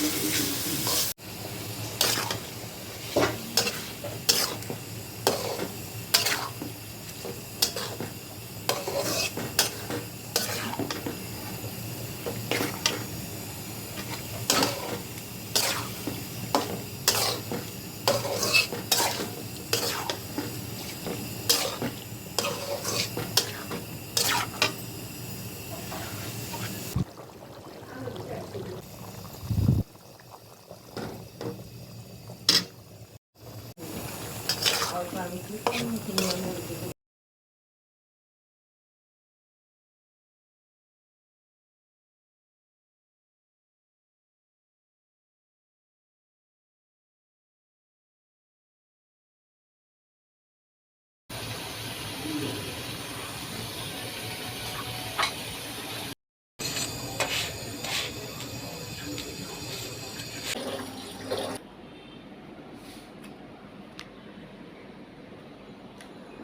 いい場所。অল্প আমি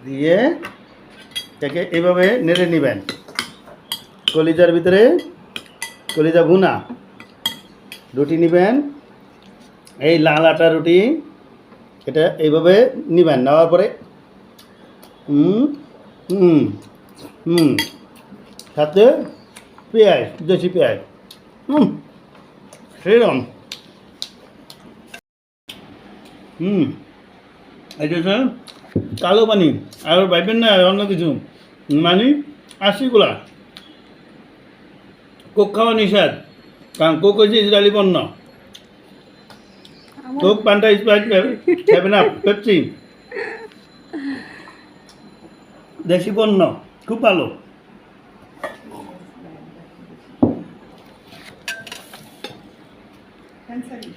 দিয়ে এটাকে এইভাবে নেড়ে নেবেন। কলিজার ভিতরে কলিজা ভুনা। রুটি নেবেন। এই লাল আটা রুটি এটা এইভাবে নেবেন। নেওয়ার পরে হুম হুম হুম সাথে পেঁয়াজ, দেশি পেঁয়াজ। হুম সেরকম। হুম এটা হচ্ছে কালো পানি আর ভাইবেন না অন্য কিছু। মানে আশিগুলা। কোক খাওয়া নিষেধ কারণ কোক হচ্ছে ইসরায়েলি পণ্য। Coke Fanta Sprite seven up Pepsi. দেশি পণ্য খুব ভালো। Cansari.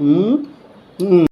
嗯嗯。